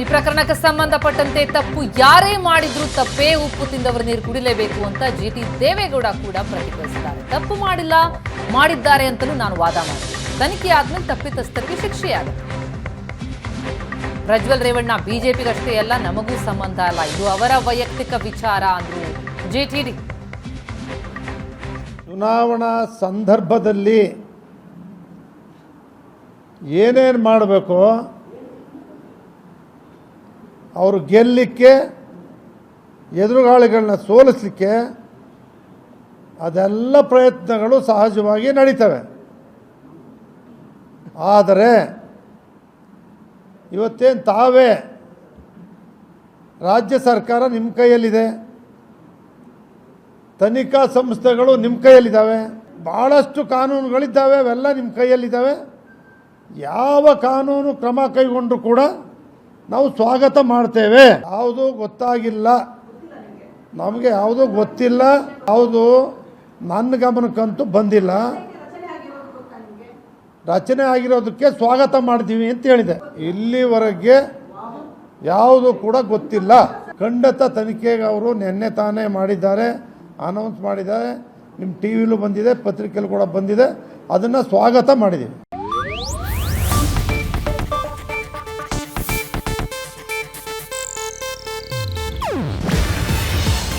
ಈ ಪ್ರಕರಣಕ್ಕೆ ಸಂಬಂಧಪಟ್ಟಂತೆ ತಪ್ಪು ಯಾರೇ ಮಾಡಿದ್ರು ತಪ್ಪೇ ಉಪ್ಪು ತಿಂದವರು ನೀರು ಕುಡಿಲೇಬೇಕು ಅಂತ ಜಿ ಟಿ ದೇವೇಗೌಡ ಕೂಡ ಪ್ರತಿಕ್ರಿಯಿಸಿದ್ದಾರೆ. ತಪ್ಪು ಮಾಡಿಲ್ಲ, ಮಾಡಿದ್ದಾರೆ ಅಂತಲೂ ನಾನು ವಾದ ಮಾಡಿದೆ ತನಿಖೆ ಆದ್ಮೇಲೆ ತಪ್ಪಿತಸ್ಥರಿಗೆ ಶಿಕ್ಷೆಯಾಗುತ್ತೆ. ಪ್ರಜ್ವಲ್ ರೇವಣ್ಣ ಬಿಜೆಪಿಗಷ್ಟೇ ಅಲ್ಲ, ನಮಗೂ ಸಂಬಂಧ ಅಲ್ಲ. ಇದು ಅವರ ವೈಯಕ್ತಿಕ ವಿಚಾರ ಅಂದ್ರು ಜಿಟಿಡಿ ಚುನಾವಣಾ ಸಂದರ್ಭದಲ್ಲಿ ಏನೇನು ಮಾಡಬೇಕು ಅವರು ಗೆಲ್ಲಲಿಕ್ಕೆ ಎದುರುಗಾಳಿಗಳನ್ನ ಸೋಲಿಸಲಿಕ್ಕೆ ಅದೆಲ್ಲ ಪ್ರಯತ್ನಗಳು ಸಹಜವಾಗಿ ನಡೀತವೆ. ಆದರೆ ಇವತ್ತೇನು ತಾವೇ ರಾಜ್ಯ ಸರ್ಕಾರ ನಿಮ್ಮ ಕೈಯಲ್ಲಿದೆ. ತನಿಖಾ ಸಂಸ್ಥೆಗಳು ನಿಮ್ಮ ಕೈಯಲ್ಲಿದ್ದಾವೆ. ಭಾಳಷ್ಟು ಕಾನೂನುಗಳಿದ್ದಾವೆ, ಅವೆಲ್ಲ ನಿಮ್ಮ ಕೈಯಲ್ಲಿದ್ದಾವೆ. ಯಾವ ಕಾನೂನು ಕ್ರಮ ಕೈಗೊಂಡರೂ ಕೂಡ ನಾವು ಸ್ವಾಗತ ಮಾಡ್ತೇವೆ. ಯಾವುದು ಗೊತ್ತಾಗಿಲ್ಲ. ನಮಗೆ ಯಾವುದು ಗೊತ್ತಿಲ್ಲ. ಯಾವುದು ನನ್ನ ಗಮನಕ್ಕಂತೂ ಬಂದಿಲ್ಲ. ರಚನೆ ಆಗಿರೋದಕ್ಕೆ ಸ್ವಾಗತ ಮಾಡ್ತೀವಿ ಅಂತ ಹೇಳಿದೆ. ಇಲ್ಲಿವರೆಗೆ ಯಾವುದು ಕೂಡ ಗೊತ್ತಿಲ್ಲ. ಖಂಡಿತ ತನಿಖೆಗೆ ಅವರು ನಿನ್ನೆ ತಾನೇ ಮಾಡಿದ್ದಾರೆ ಅನೌನ್ಸ್ ಮಾಡಿದ್ದಾರೆ. ನಿಮ್ಮ ಟಿ ವಿಲೂ ಬಂದಿದೆ ಪತ್ರಿಕೆಯಲ್ಲೂ ಕೂಡ ಬಂದಿದೆ. ಅದನ್ನು ಸ್ವಾಗತ ಮಾಡಿದ್ದೀವಿ.